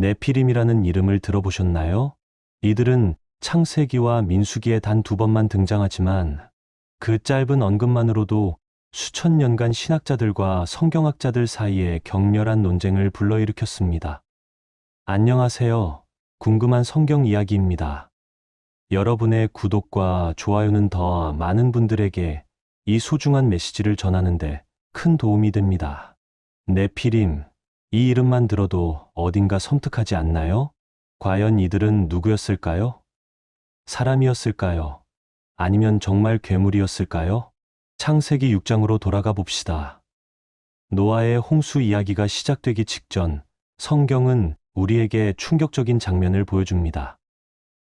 네피림이라는 이름을 들어보셨나요? 이들은 창세기와 민수기에 단 두 번만 등장하지만 그 짧은 언급만으로도 수천 년간 신학자들과 성경학자들 사이에 격렬한 논쟁을 불러일으켰습니다. 안녕하세요. 궁금한 성경 이야기입니다. 여러분의 구독과 좋아요는 더 많은 분들에게 이 소중한 메시지를 전하는데 큰 도움이 됩니다. 네피림, 이 이름만 들어도 어딘가 섬뜩하지 않나요? 과연 이들은 누구였을까요? 사람이었을까요? 아니면 정말 괴물이었을까요? 창세기 6장으로 돌아가 봅시다. 노아의 홍수 이야기가 시작되기 직전 성경은 우리에게 충격적인 장면을 보여줍니다.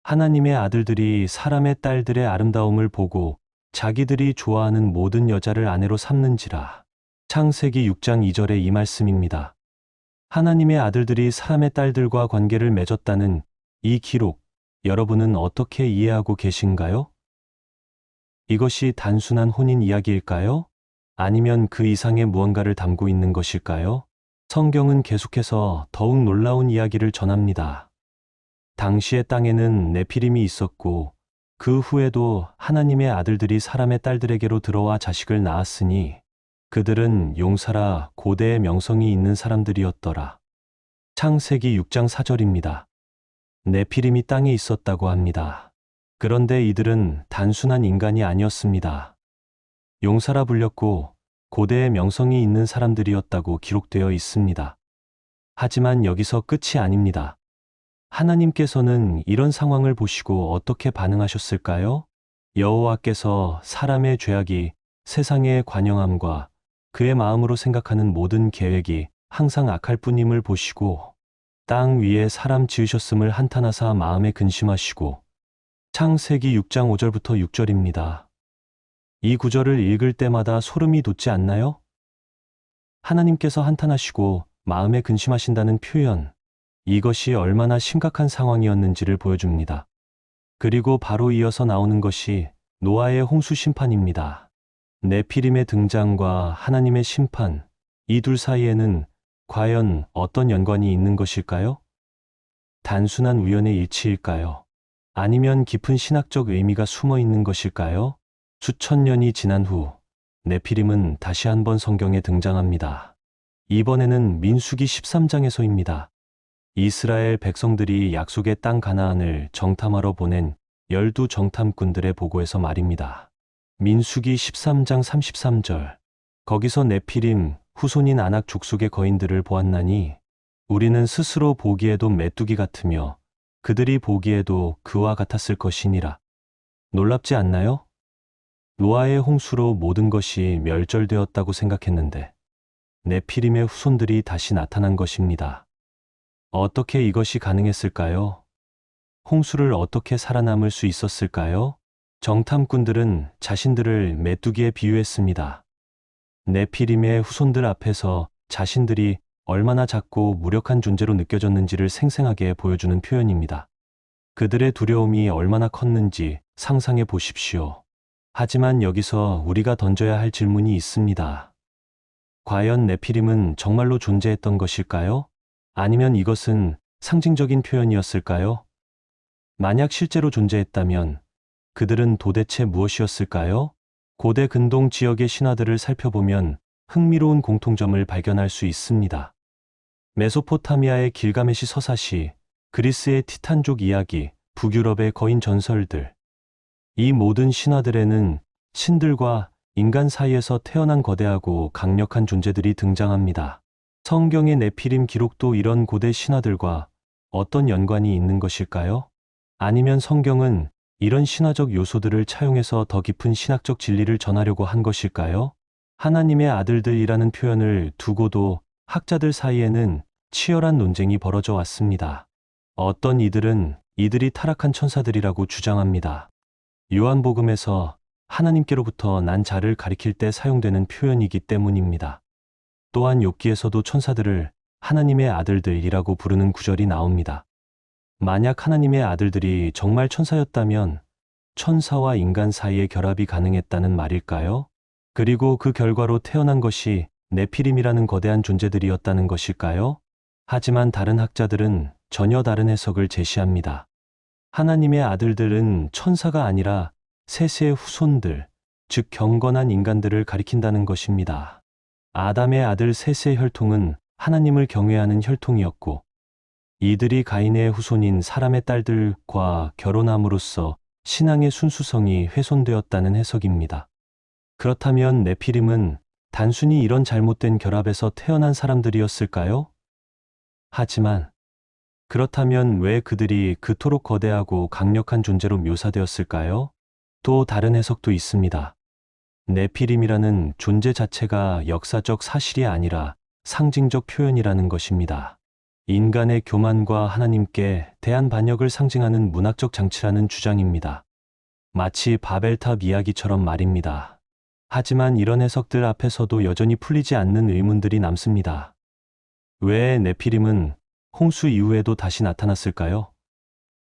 하나님의 아들들이 사람의 딸들의 아름다움을 보고 자기들이 좋아하는 모든 여자를 아내로 삼는지라. 창세기 6장 2절의 이 말씀입니다. 하나님의 아들들이 사람의 딸들과 관계를 맺었다는 이 기록, 여러분은 어떻게 이해하고 계신가요? 이것이 단순한 혼인 이야기일까요? 아니면 그 이상의 무언가를 담고 있는 것일까요? 성경은 계속해서 더욱 놀라운 이야기를 전합니다. 당시의 땅에는 네피림이 있었고 그 후에도 하나님의 아들들이 사람의 딸들에게로 들어와 자식을 낳았으니 그들은 용사라 고대의 명성이 있는 사람들이었더라. 창세기 6장 4절입니다. 네피림이 땅에 있었다고 합니다. 그런데 이들은 단순한 인간이 아니었습니다. 용사라 불렸고 고대의 명성이 있는 사람들이었다고 기록되어 있습니다. 하지만 여기서 끝이 아닙니다. 하나님께서는 이런 상황을 보시고 어떻게 반응하셨을까요? 여호와께서 사람의 죄악이 세상의 관영함과 그의 마음으로 생각하는 모든 계획이 항상 악할 뿐임을 보시고 땅 위에 사람 지으셨음을 한탄하사 마음에 근심하시고 창세기 6장 5절부터 6절입니다. 이 구절을 읽을 때마다 소름이 돋지 않나요? 하나님께서 한탄하시고 마음에 근심하신다는 표현, 이것이 얼마나 심각한 상황이었는지를 보여줍니다. 그리고 바로 이어서 나오는 것이 노아의 홍수 심판입니다. 네피림의 등장과 하나님의 심판, 이 둘 사이에는 과연 어떤 연관이 있는 것일까요? 단순한 우연의 일치일까요? 아니면 깊은 신학적 의미가 숨어 있는 것일까요? 수천 년이 지난 후 네피림은 다시 한번 성경에 등장합니다. 이번에는 민수기 13장에서입니다. 이스라엘 백성들이 약속의 땅 가나안을 정탐하러 보낸 열두 정탐꾼들의 보고에서 말입니다. 민수기 13장 33절. 거기서 네피림 후손인 아낙 족속의 거인들을 보았나니 우리는 스스로 보기에도 메뚜기 같으며 그들이 보기에도 그와 같았을 것이니라. 놀랍지 않나요? 노아의 홍수로 모든 것이 멸절되었다고 생각했는데 네피림의 후손들이 다시 나타난 것입니다. 어떻게 이것이 가능했을까요? 홍수를 어떻게 살아남을 수 있었을까요? 정탐꾼들은 자신들을 메뚜기에 비유했습니다. 네피림의 후손들 앞에서 자신들이 얼마나 작고 무력한 존재로 느껴졌는지를 생생하게 보여주는 표현입니다. 그들의 두려움이 얼마나 컸는지 상상해 보십시오. 하지만 여기서 우리가 던져야 할 질문이 있습니다. 과연 네피림은 정말로 존재했던 것일까요? 아니면 이것은 상징적인 표현이었을까요? 만약 실제로 존재했다면 그들은 도대체 무엇이었을까요? 고대 근동 지역의 신화들을 살펴보면 흥미로운 공통점을 발견할 수 있습니다. 메소포타미아의 길가메시 서사시, 그리스의 티탄족 이야기, 북유럽의 거인 전설들. 이 모든 신화들에는 신들과 인간 사이에서 태어난 거대하고 강력한 존재들이 등장합니다. 성경의 네피림 기록도 이런 고대 신화들과 어떤 연관이 있는 것일까요? 아니면 성경은 이런 신화적 요소들을 차용해서 더 깊은 신학적 진리를 전하려고 한 것일까요? 하나님의 아들들이라는 표현을 두고도 학자들 사이에는 치열한 논쟁이 벌어져 왔습니다. 어떤 이들은 이들이 타락한 천사들이라고 주장합니다. 요한복음에서 하나님께로부터 난 자를 가리킬 때 사용되는 표현이기 때문입니다. 또한 욥기에서도 천사들을 하나님의 아들들이라고 부르는 구절이 나옵니다. 만약 하나님의 아들들이 정말 천사였다면 천사와 인간 사이의 결합이 가능했다는 말일까요? 그리고 그 결과로 태어난 것이 네피림이라는 거대한 존재들이었다는 것일까요? 하지만 다른 학자들은 전혀 다른 해석을 제시합니다. 하나님의 아들들은 천사가 아니라 세세의 후손들, 즉 경건한 인간들을 가리킨다는 것입니다. 아담의 아들 셋의 혈통은 하나님을 경외하는 혈통이었고, 이들이 가인의 후손인 사람의 딸들과 결혼함으로써 신앙의 순수성이 훼손되었다는 해석입니다. 그렇다면 네피림은 단순히 이런 잘못된 결합에서 태어난 사람들이었을까요? 하지만 그렇다면 왜 그들이 그토록 거대하고 강력한 존재로 묘사되었을까요? 또 다른 해석도 있습니다. 네피림이라는 존재 자체가 역사적 사실이 아니라 상징적 표현이라는 것입니다. 인간의 교만과 하나님께 대한 반역을 상징하는 문학적 장치라는 주장입니다. 마치 바벨탑 이야기처럼 말입니다. 하지만 이런 해석들 앞에서도 여전히 풀리지 않는 의문들이 남습니다. 왜 네피림은 홍수 이후에도 다시 나타났을까요?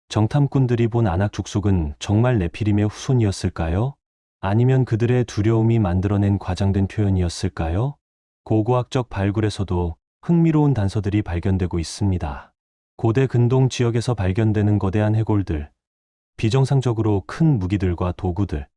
정탐꾼들이 본 아낙 족속은 정말 네피림의 후손이었을까요? 아니면 그들의 두려움이 만들어낸 과장된 표현이었을까요? 고고학적 발굴에서도 흥미로운 단서들이 발견되고 있습니다. 고대 근동 지역에서 발견되는 거대한 해골들, 비정상적으로 큰 무기들과 도구들.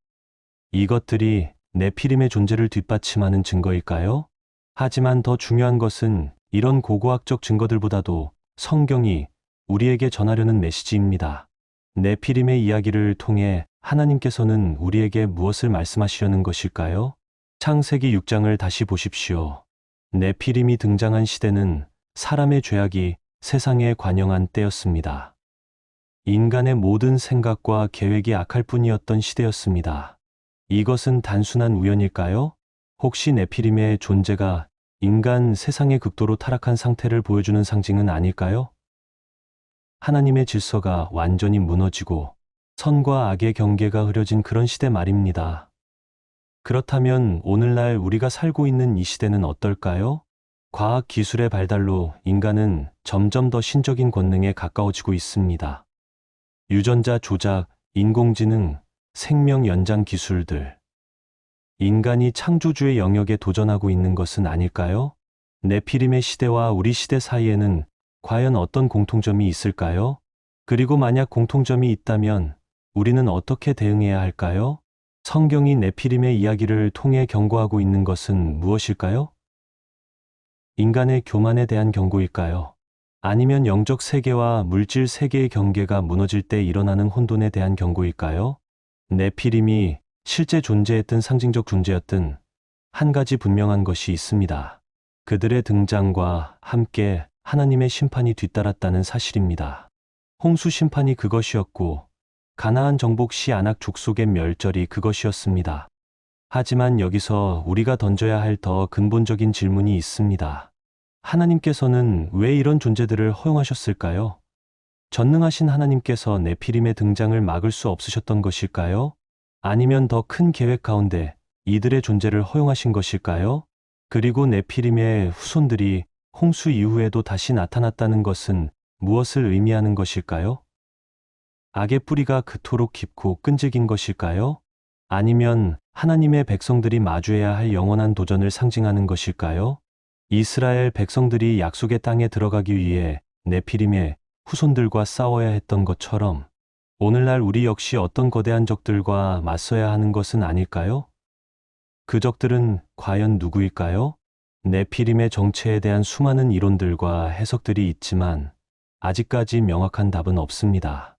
이것들이 네피림의 존재를 뒷받침하는 증거일까요? 하지만 더 중요한 것은 이런 고고학적 증거들보다도 성경이 우리에게 전하려는 메시지입니다. 네피림의 이야기를 통해 하나님께서는 우리에게 무엇을 말씀하시려는 것일까요? 창세기 6장을 다시 보십시오. 네피림이 등장한 시대는 사람의 죄악이 세상에 관영한 때였습니다. 인간의 모든 생각과 계획이 악할 뿐이었던 시대였습니다. 이것은 단순한 우연일까요? 혹시 네피림의 존재가 인간 세상의 극도로 타락한 상태를 보여주는 상징은 아닐까요? 하나님의 질서가 완전히 무너지고 선과 악의 경계가 흐려진 그런 시대 말입니다. 그렇다면 오늘날 우리가 살고 있는 이 시대는 어떨까요? 과학 기술의 발달로 인간은 점점 더 신적인 권능에 가까워지고 있습니다. 유전자 조작, 인공지능, 생명 연장 기술들. 인간이 창조주의 영역에 도전하고 있는 것은 아닐까요? 네피림의 시대와 우리 시대 사이에는 과연 어떤 공통점이 있을까요? 그리고 만약 공통점이 있다면 우리는 어떻게 대응해야 할까요? 성경이 네피림의 이야기를 통해 경고하고 있는 것은 무엇일까요? 인간의 교만에 대한 경고일까요? 아니면 영적 세계와 물질 세계의 경계가 무너질 때 일어나는 혼돈에 대한 경고일까요? 네피림이 실제 존재했던 상징적 존재였던 한 가지 분명한 것이 있습니다. 그들의 등장과 함께 하나님의 심판이 뒤따랐다는 사실입니다. 홍수 심판이 그것이었고 가나안 정복 시 안악 족속의 멸절이 그것이었습니다. 하지만 여기서 우리가 던져야 할 더 근본적인 질문이 있습니다. 하나님께서는 왜 이런 존재들을 허용하셨을까요? 전능하신 하나님께서 네피림의 등장을 막을 수 없으셨던 것일까요? 아니면 더 큰 계획 가운데 이들의 존재를 허용하신 것일까요? 그리고 네피림의 후손들이 홍수 이후에도 다시 나타났다는 것은 무엇을 의미하는 것일까요? 악의 뿌리가 그토록 깊고 끈질긴 것일까요? 아니면 하나님의 백성들이 마주해야 할 영원한 도전을 상징하는 것일까요? 이스라엘 백성들이 약속의 땅에 들어가기 위해 네피림의 후손들과 싸워야 했던 것처럼 오늘날 우리 역시 어떤 거대한 적들과 맞서야 하는 것은 아닐까요? 그 적들은 과연 누구일까요? 네피림의 정체에 대한 수많은 이론들과 해석들이 있지만 아직까지 명확한 답은 없습니다.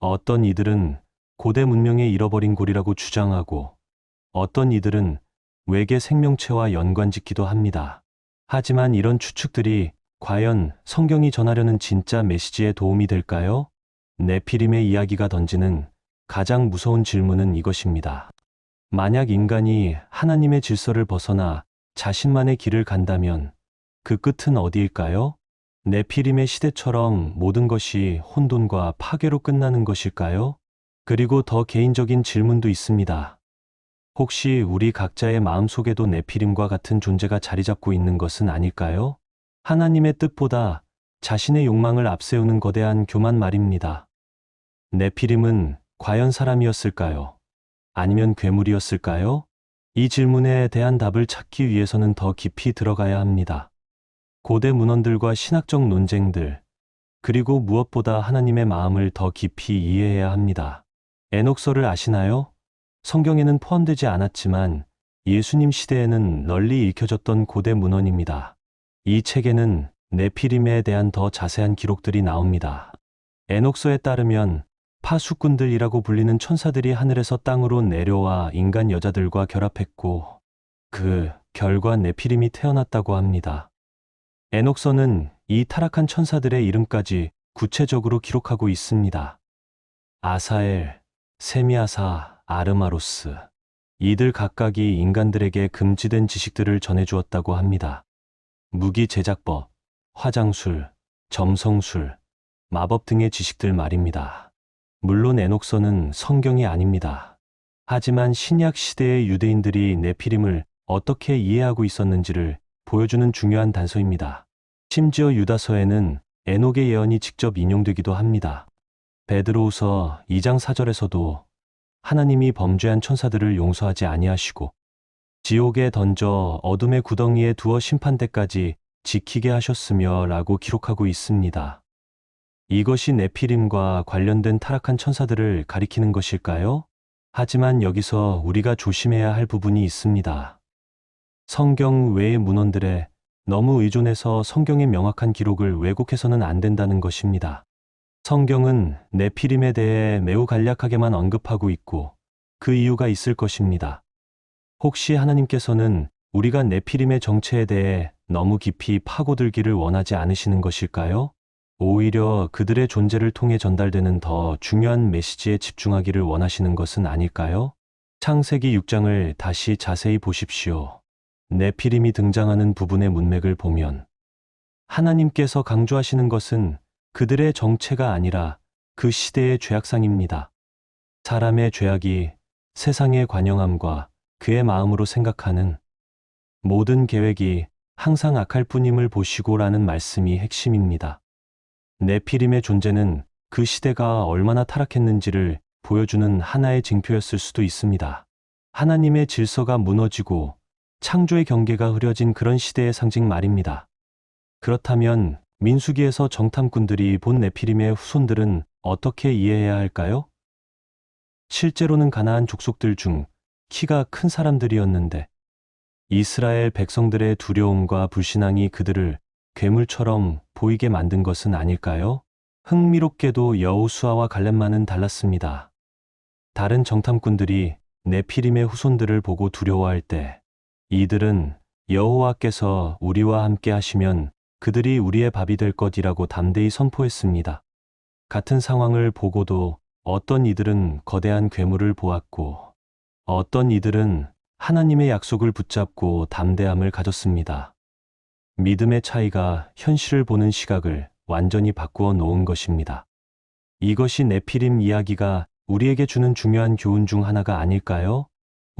어떤 이들은 고대 문명의 잃어버린 골이라고 주장하고 어떤 이들은 외계 생명체와 연관 짓기도 합니다. 하지만 이런 추측들이 과연 성경이 전하려는 진짜 메시지에 도움이 될까요? 네피림의 이야기가 던지는 가장 무서운 질문은 이것입니다. 만약 인간이 하나님의 질서를 벗어나 자신만의 길을 간다면 그 끝은 어디일까요? 네피림의 시대처럼 모든 것이 혼돈과 파괴로 끝나는 것일까요? 그리고 더 개인적인 질문도 있습니다. 혹시 우리 각자의 마음속에도 네피림과 같은 존재가 자리 잡고 있는 것은 아닐까요? 하나님의 뜻보다 자신의 욕망을 앞세우는 거대한 교만 말입니다. 네피림은 과연 사람이었을까요? 아니면 괴물이었을까요? 이 질문에 대한 답을 찾기 위해서는 더 깊이 들어가야 합니다. 고대 문헌들과 신학적 논쟁들, 그리고 무엇보다 하나님의 마음을 더 깊이 이해해야 합니다. 에녹서를 아시나요? 성경에는 포함되지 않았지만 예수님 시대에는 널리 읽혀졌던 고대 문헌입니다. 이 책에는 네피림에 대한 더 자세한 기록들이 나옵니다. 에녹서에 따르면 파수꾼들이라고 불리는 천사들이 하늘에서 땅으로 내려와 인간 여자들과 결합했고 그 결과 네피림이 태어났다고 합니다. 에녹서는 이 타락한 천사들의 이름까지 구체적으로 기록하고 있습니다. 아사엘, 세미아사, 아르마로스. 이들 각각이 인간들에게 금지된 지식들을 전해주었다고 합니다. 무기 제작법, 화장술, 점성술, 마법 등의 지식들 말입니다. 물론 에녹서는 성경이 아닙니다. 하지만 신약 시대의 유대인들이 네피림을 어떻게 이해하고 있었는지를 보여주는 중요한 단서입니다. 심지어 유다서에는 에녹의 예언이 직접 인용되기도 합니다. 베드로우서 2장 4절에서도 하나님이 범죄한 천사들을 용서하지 아니하시고 지옥에 던져 어둠의 구덩이에 두어 심판대까지 지키게 하셨으며 라고 기록하고 있습니다. 이것이 네피림과 관련된 타락한 천사들을 가리키는 것일까요? 하지만 여기서 우리가 조심해야 할 부분이 있습니다. 성경 외의 문헌들에 너무 의존해서 성경의 명확한 기록을 왜곡해서는 안 된다는 것입니다. 성경은 네피림에 대해 매우 간략하게만 언급하고 있고 그 이유가 있을 것입니다. 혹시 하나님께서는 우리가 네피림의 정체에 대해 너무 깊이 파고들기를 원하지 않으시는 것일까요? 오히려 그들의 존재를 통해 전달되는 더 중요한 메시지에 집중하기를 원하시는 것은 아닐까요? 창세기 6장을 다시 자세히 보십시오. 네피림이 등장하는 부분의 문맥을 보면 하나님께서 강조하시는 것은 그들의 정체가 아니라 그 시대의 죄악상입니다. 사람의 죄악이 세상의 관영함과 그의 마음으로 생각하는 모든 계획이 항상 악할 뿐임을 보시고라는 말씀이 핵심입니다. 네피림의 존재는 그 시대가 얼마나 타락했는지를 보여주는 하나의 징표였을 수도 있습니다. 하나님의 질서가 무너지고 창조의 경계가 흐려진 그런 시대의 상징 말입니다. 그렇다면 민수기에서 정탐꾼들이 본 네피림의 후손들은 어떻게 이해해야 할까요? 실제로는 가나안 족속들 중 키가 큰 사람들이었는데 이스라엘 백성들의 두려움과 불신앙이 그들을 괴물처럼 보이게 만든 것은 아닐까요? 흥미롭게도 여호수아와 갈렙만은 달랐습니다. 다른 정탐꾼들이 네피림의 후손들을 보고 두려워할 때 이들은 여호와께서 우리와 함께 하시면 그들이 우리의 밥이 될 것이라고 담대히 선포했습니다. 같은 상황을 보고도 어떤 이들은 거대한 괴물을 보았고 어떤 이들은 하나님의 약속을 붙잡고 담대함을 가졌습니다. 믿음의 차이가 현실을 보는 시각을 완전히 바꾸어 놓은 것입니다. 이것이 네피림 이야기가 우리에게 주는 중요한 교훈 중 하나가 아닐까요?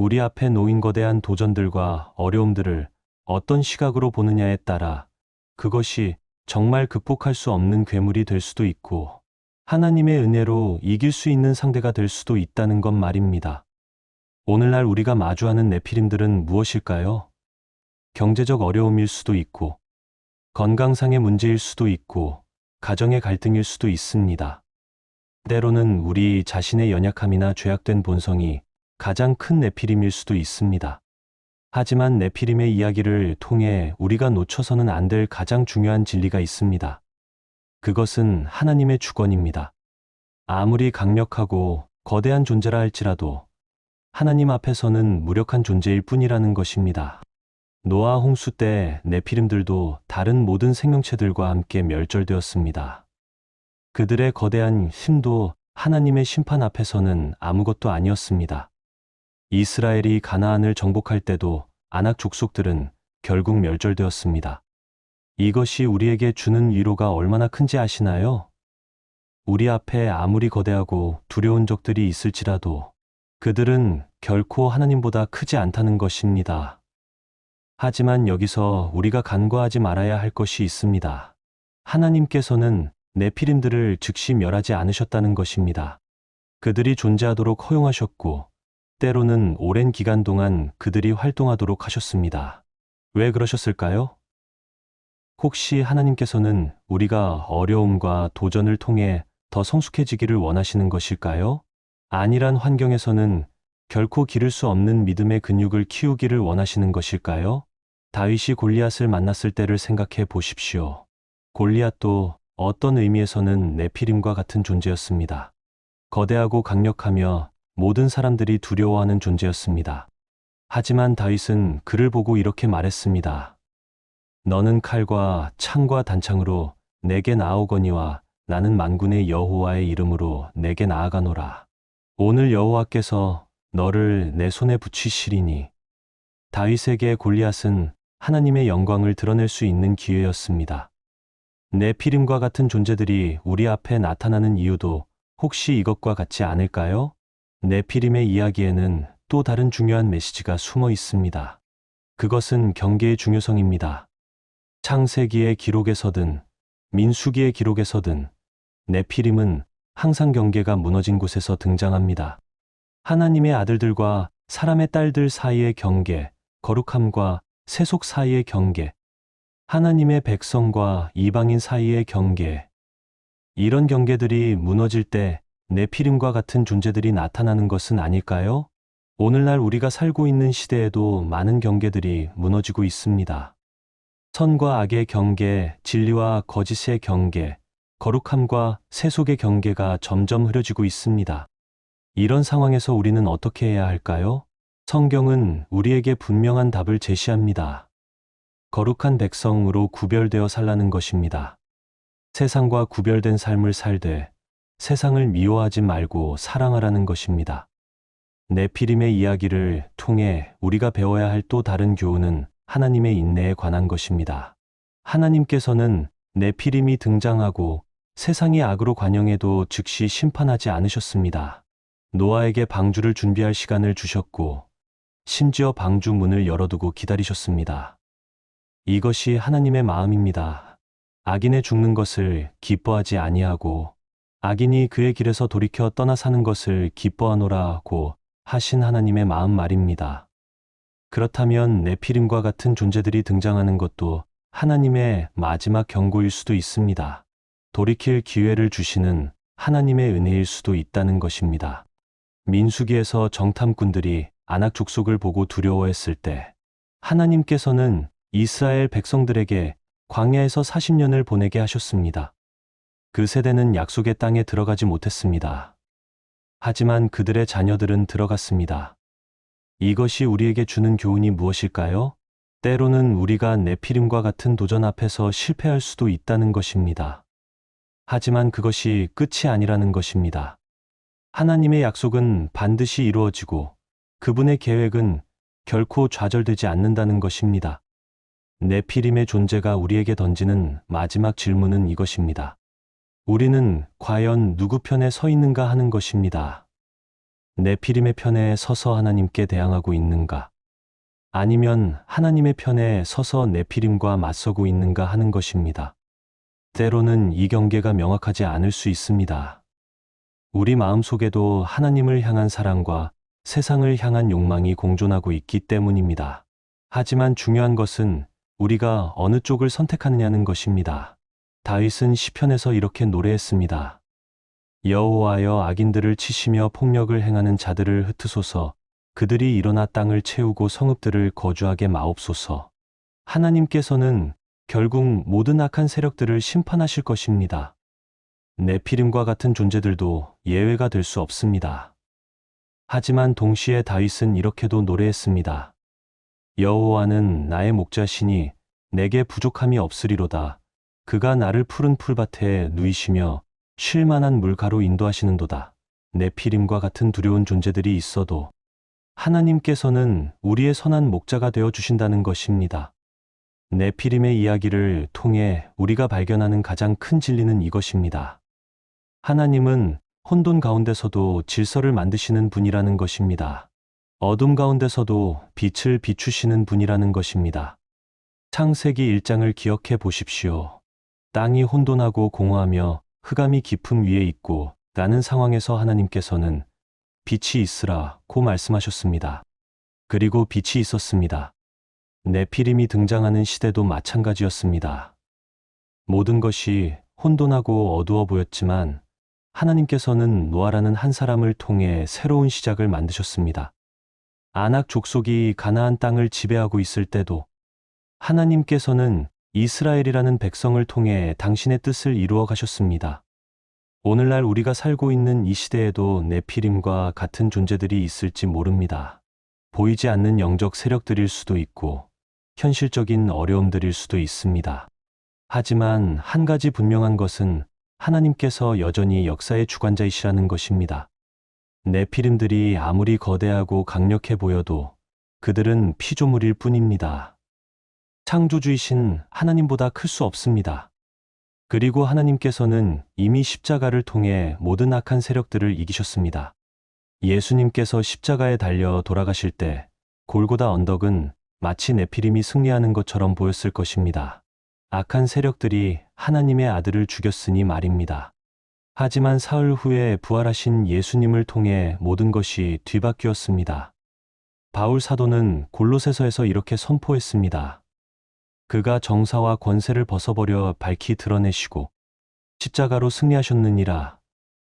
우리 앞에 놓인 거대한 도전들과 어려움들을 어떤 시각으로 보느냐에 따라 그것이 정말 극복할 수 없는 괴물이 될 수도 있고 하나님의 은혜로 이길 수 있는 상대가 될 수도 있다는 것 말입니다. 오늘날 우리가 마주하는 네피림들은 무엇일까요? 경제적 어려움일 수도 있고 건강상의 문제일 수도 있고 가정의 갈등일 수도 있습니다. 때로는 우리 자신의 연약함이나 죄악된 본성이 가장 큰 네피림일 수도 있습니다. 하지만 네피림의 이야기를 통해 우리가 놓쳐서는 안 될 가장 중요한 진리가 있습니다. 그것은 하나님의 주권입니다. 아무리 강력하고 거대한 존재라 할지라도 하나님 앞에서는 무력한 존재일 뿐이라는 것입니다. 노아 홍수 때 네피림들도 다른 모든 생명체들과 함께 멸절되었습니다. 그들의 거대한 힘도 하나님의 심판 앞에서는 아무것도 아니었습니다. 이스라엘이 가나안을 정복할 때도 아낙 족속들은 결국 멸절되었습니다. 이것이 우리에게 주는 위로가 얼마나 큰지 아시나요? 우리 앞에 아무리 거대하고 두려운 적들이 있을지라도 그들은 결코 하나님보다 크지 않다는 것입니다. 하지만 여기서 우리가 간과하지 말아야 할 것이 있습니다. 하나님께서는 네피림들을 즉시 멸하지 않으셨다는 것입니다. 그들이 존재하도록 허용하셨고 때로는 오랜 기간 동안 그들이 활동하도록 하셨습니다. 왜 그러셨을까요? 혹시 하나님께서는 우리가 어려움과 도전을 통해 더 성숙해지기를 원하시는 것일까요? 안일한 환경에서는 결코 기를 수 없는 믿음의 근육을 키우기를 원하시는 것일까요? 다윗이 골리앗을 만났을 때를 생각해 보십시오. 골리앗도 어떤 의미에서는 네피림과 같은 존재였습니다. 거대하고 강력하며 모든 사람들이 두려워하는 존재였습니다. 하지만 다윗은 그를 보고 이렇게 말했습니다. 너는 칼과 창과 단창으로 내게 나아오거니와 나는 만군의 여호와의 이름으로 내게 나아가노라. 오늘 여호와께서 너를 내 손에 붙이시리니 다윗에게 골리앗은 하나님의 영광을 드러낼 수 있는 기회였습니다. 네피림과 같은 존재들이 우리 앞에 나타나는 이유도 혹시 이것과 같지 않을까요? 네피림의 이야기에는 또 다른 중요한 메시지가 숨어 있습니다. 그것은 경계의 중요성입니다. 창세기의 기록에서든 민수기의 기록에서든 네피림은 항상 경계가 무너진 곳에서 등장합니다. 하나님의 아들들과 사람의 딸들 사이의 경계, 거룩함과 세속 사이의 경계, 하나님의 백성과 이방인 사이의 경계. 이런 경계들이 무너질 때 네피림과 같은 존재들이 나타나는 것은 아닐까요? 오늘날 우리가 살고 있는 시대에도 많은 경계들이 무너지고 있습니다. 선과 악의 경계, 진리와 거짓의 경계, 거룩함과 세속의 경계가 점점 흐려지고 있습니다. 이런 상황에서 우리는 어떻게 해야 할까요? 성경은 우리에게 분명한 답을 제시합니다. 거룩한 백성으로 구별되어 살라는 것입니다. 세상과 구별된 삶을 살되 세상을 미워하지 말고 사랑하라는 것입니다. 네피림의 이야기를 통해 우리가 배워야 할 또 다른 교훈은 하나님의 인내에 관한 것입니다. 하나님께서는 네피림이 등장하고 세상이 악으로 관영해도 즉시 심판하지 않으셨습니다. 노아에게 방주를 준비할 시간을 주셨고, 심지어 방주 문을 열어두고 기다리셨습니다. 이것이 하나님의 마음입니다. 악인의 죽는 것을 기뻐하지 아니하고, 악인이 그의 길에서 돌이켜 떠나 사는 것을 기뻐하노라고 하신 하나님의 마음 말입니다. 그렇다면 네피림과 같은 존재들이 등장하는 것도 하나님의 마지막 경고일 수도 있습니다. 돌이킬 기회를 주시는 하나님의 은혜일 수도 있다는 것입니다. 민수기에서 정탐꾼들이 아낙 족속을 보고 두려워했을 때 하나님께서는 이스라엘 백성들에게 광야에서 40년을 보내게 하셨습니다. 그 세대는 약속의 땅에 들어가지 못했습니다. 하지만 그들의 자녀들은 들어갔습니다. 이것이 우리에게 주는 교훈이 무엇일까요? 때로는 우리가 네피림과 같은 도전 앞에서 실패할 수도 있다는 것입니다. 하지만 그것이 끝이 아니라는 것입니다. 하나님의 약속은 반드시 이루어지고 그분의 계획은 결코 좌절되지 않는다는 것입니다. 네피림의 존재가 우리에게 던지는 마지막 질문은 이것입니다. 우리는 과연 누구 편에 서 있는가 하는 것입니다. 네피림의 편에 서서 하나님께 대항하고 있는가? 아니면 하나님의 편에 서서 네피림과 맞서고 있는가 하는 것입니다. 때로는 이 경계가 명확하지 않을 수 있습니다. 우리 마음 속에도 하나님을 향한 사랑과 세상을 향한 욕망이 공존하고 있기 때문입니다. 하지만 중요한 것은 우리가 어느 쪽을 선택하느냐는 것입니다. 다윗은 시편에서 이렇게 노래했습니다. 여호와여 악인들을 치시며 폭력을 행하는 자들을 흩으소서 그들이 일어나 땅을 채우고 성읍들을 거주하게 마옵소서. 하나님께서는 결국 모든 악한 세력들을 심판하실 것입니다. 네피림과 같은 존재들도 예외가 될 수 없습니다. 하지만 동시에 다윗은 이렇게도 노래했습니다. 여호와는 나의 목자시니 내게 부족함이 없으리로다. 그가 나를 푸른 풀밭에 누이시며 쉴 만한 물가로 인도하시는도다. 네피림과 같은 두려운 존재들이 있어도 하나님께서는 우리의 선한 목자가 되어 주신다는 것입니다. 네피림의 이야기를 통해 우리가 발견하는 가장 큰 진리는 이것입니다. 하나님은 혼돈 가운데서도 질서를 만드시는 분이라는 것입니다. 어둠 가운데서도 빛을 비추시는 분이라는 것입니다. 창세기 1장을 기억해 보십시오. 땅이 혼돈하고 공허하며 흑암이 깊음 위에 있고 라는 상황에서 하나님께서는 빛이 있으라 고 말씀하셨습니다. 그리고 빛이 있었습니다. 네피림이 등장하는 시대도 마찬가지였습니다. 모든 것이 혼돈하고 어두워 보였지만 하나님께서는 노아라는 한 사람을 통해 새로운 시작을 만드셨습니다. 아낙 족속이 가나안 땅을 지배하고 있을 때도 하나님께서는 이스라엘이라는 백성을 통해 당신의 뜻을 이루어 가셨습니다. 오늘날 우리가 살고 있는 이 시대에도 네피림과 같은 존재들이 있을지 모릅니다. 보이지 않는 영적 세력들일 수도 있고 현실적인 어려움들일 수도 있습니다. 하지만 한 가지 분명한 것은 하나님께서 여전히 역사의 주관자이시라는 것입니다. 네피림들이 아무리 거대하고 강력해 보여도 그들은 피조물일 뿐입니다. 창조주이신 하나님보다 클 수 없습니다. 그리고 하나님께서는 이미 십자가를 통해 모든 악한 세력들을 이기셨습니다. 예수님께서 십자가에 달려 돌아가실 때 골고다 언덕은 마치 네피림이 승리하는 것처럼 보였을 것입니다. 악한 세력들이 하나님의 아들을 죽였으니 말입니다. 하지만 사흘 후에 부활하신 예수님을 통해 모든 것이 뒤바뀌었습니다. 바울 사도는 골로새서에서 이렇게 선포했습니다. 그가 정사와 권세를 벗어버려 밝히 드러내시고 십자가로 승리하셨느니라.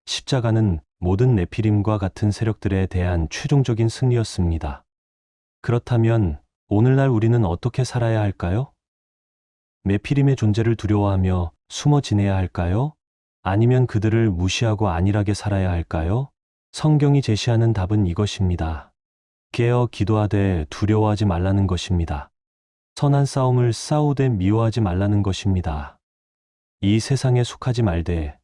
십자가는 모든 네피림과 같은 세력들에 대한 최종적인 승리였습니다. 그렇다면 오늘날 우리는 어떻게 살아야 할까요? 네피림의 존재를 두려워하며 숨어 지내야 할까요? 아니면 그들을 무시하고 안일하게 살아야 할까요? 성경이 제시하는 답은 이것입니다. 깨어 기도하되 두려워하지 말라는 것입니다. 선한 싸움을 싸우되 미워하지 말라는 것입니다. 이 세상에 속하지 말되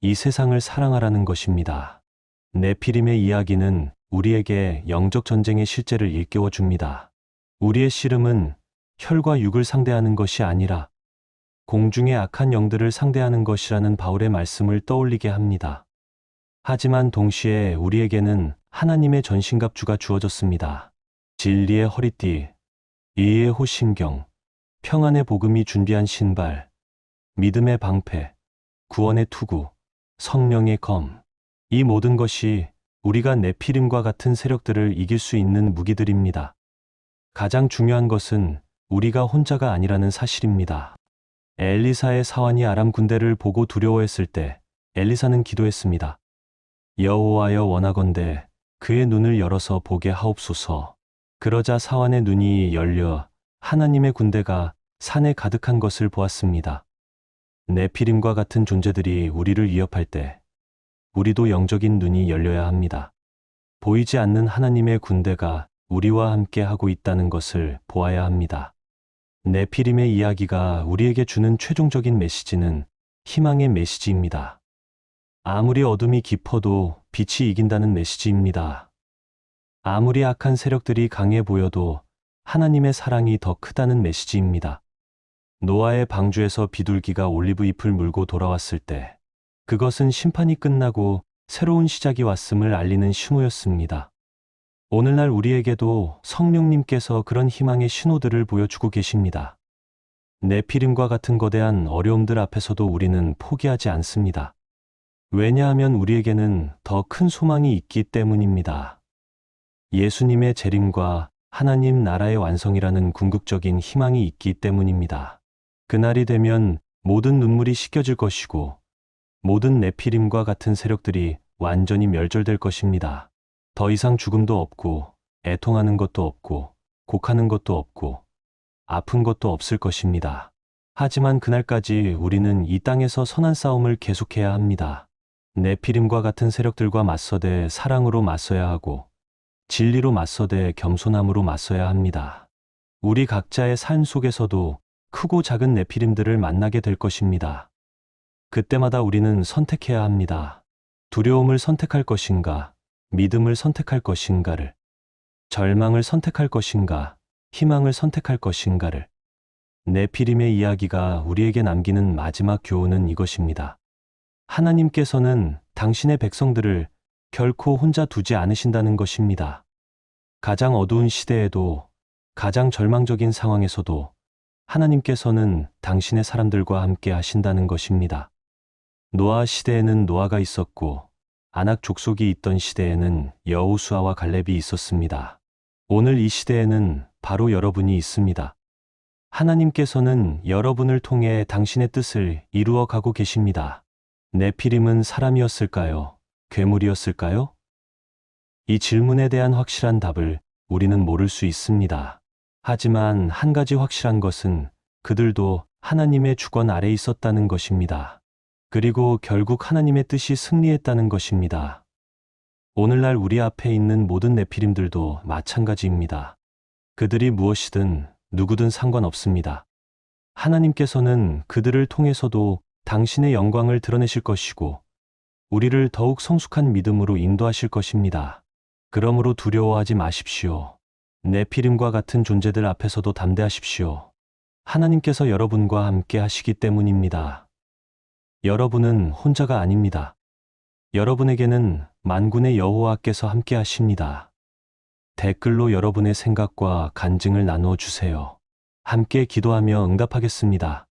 이 세상을 사랑하라는 것입니다. 네피림의 이야기는 우리에게 영적 전쟁의 실제를 일깨워 줍니다. 우리의 씨름은 혈과 육을 상대하는 것이 아니라 공중의 악한 영들을 상대하는 것이라는 바울의 말씀을 떠올리게 합니다. 하지만 동시에 우리에게는 하나님의 전신갑주가 주어졌습니다. 진리의 허리띠, 이의 호신경, 평안의 복음이 준비한 신발, 믿음의 방패, 구원의 투구, 성령의 검. 이 모든 것이 우리가 네피림과 같은 세력들을 이길 수 있는 무기들입니다. 가장 중요한 것은 우리가 혼자가 아니라는 사실입니다. 엘리사의 사환이 아람 군대를 보고 두려워했을 때 엘리사는 기도했습니다. 여호와여 원하건대 그의 눈을 열어서 보게 하옵소서. 그러자 사환의 눈이 열려 하나님의 군대가 산에 가득한 것을 보았습니다. 네피림과 같은 존재들이 우리를 위협할 때 우리도 영적인 눈이 열려야 합니다. 보이지 않는 하나님의 군대가 우리와 함께 하고 있다는 것을 보아야 합니다. 네피림의 이야기가 우리에게 주는 최종적인 메시지는 희망의 메시지입니다. 아무리 어둠이 깊어도 빛이 이긴다는 메시지입니다. 아무리 악한 세력들이 강해 보여도 하나님의 사랑이 더 크다는 메시지입니다. 노아의 방주에서 비둘기가 올리브 잎을 물고 돌아왔을 때 그것은 심판이 끝나고 새로운 시작이 왔음을 알리는 신호였습니다. 오늘날 우리에게도 성령님께서 그런 희망의 신호들을 보여주고 계십니다. 네피림과 같은 거대한 어려움들 앞에서도 우리는 포기하지 않습니다. 왜냐하면 우리에게는 더 큰 소망이 있기 때문입니다. 예수님의 재림과 하나님 나라의 완성이라는 궁극적인 희망이 있기 때문입니다. 그날이 되면 모든 눈물이 씻겨질 것이고 모든 네피림과 같은 세력들이 완전히 멸절될 것입니다. 더 이상 죽음도 없고 애통하는 것도 없고 곡하는 것도 없고 아픈 것도 없을 것입니다. 하지만 그날까지 우리는 이 땅에서 선한 싸움을 계속해야 합니다. 네피림과 같은 세력들과 맞서되 사랑으로 맞서야 하고 진리로 맞서되 겸손함으로 맞서야 합니다. 우리 각자의 삶 속에서도 크고 작은 네피림들을 만나게 될 것입니다. 그때마다 우리는 선택해야 합니다. 두려움을 선택할 것인가, 믿음을 선택할 것인가를, 절망을 선택할 것인가, 희망을 선택할 것인가를. 네피림의 이야기가 우리에게 남기는 마지막 교훈은 이것입니다. 하나님께서는 당신의 백성들을 결코 혼자 두지 않으신다는 것입니다. 가장 어두운 시대에도 가장 절망적인 상황에서도 하나님께서는 당신의 사람들과 함께 하신다는 것입니다. 노아 시대에는 노아가 있었고 아낙 족속이 있던 시대에는 여우수아와 갈렙이 있었습니다. 오늘 이 시대에는 바로 여러분이 있습니다. 하나님께서는 여러분을 통해 당신의 뜻을 이루어 가고 계십니다. 네피림은 사람이었을까요? 괴물이었을까요? 이 질문에 대한 확실한 답을 우리는 모를 수 있습니다. 하지만 한 가지 확실한 것은 그들도 하나님의 주권 아래 있었다는 것입니다. 그리고 결국 하나님의 뜻이 승리했다는 것입니다. 오늘날 우리 앞에 있는 모든 네피림들도 마찬가지입니다. 그들이 무엇이든 누구든 상관없습니다. 하나님께서는 그들을 통해서도 당신의 영광을 드러내실 것이고, 우리를 더욱 성숙한 믿음으로 인도하실 것입니다. 그러므로 두려워하지 마십시오. 네피림과 같은 존재들 앞에서도 담대하십시오. 하나님께서 여러분과 함께 하시기 때문입니다. 여러분은 혼자가 아닙니다. 여러분에게는 만군의 여호와께서 함께 하십니다. 댓글로 여러분의 생각과 간증을 나누어 주세요. 함께 기도하며 응답하겠습니다.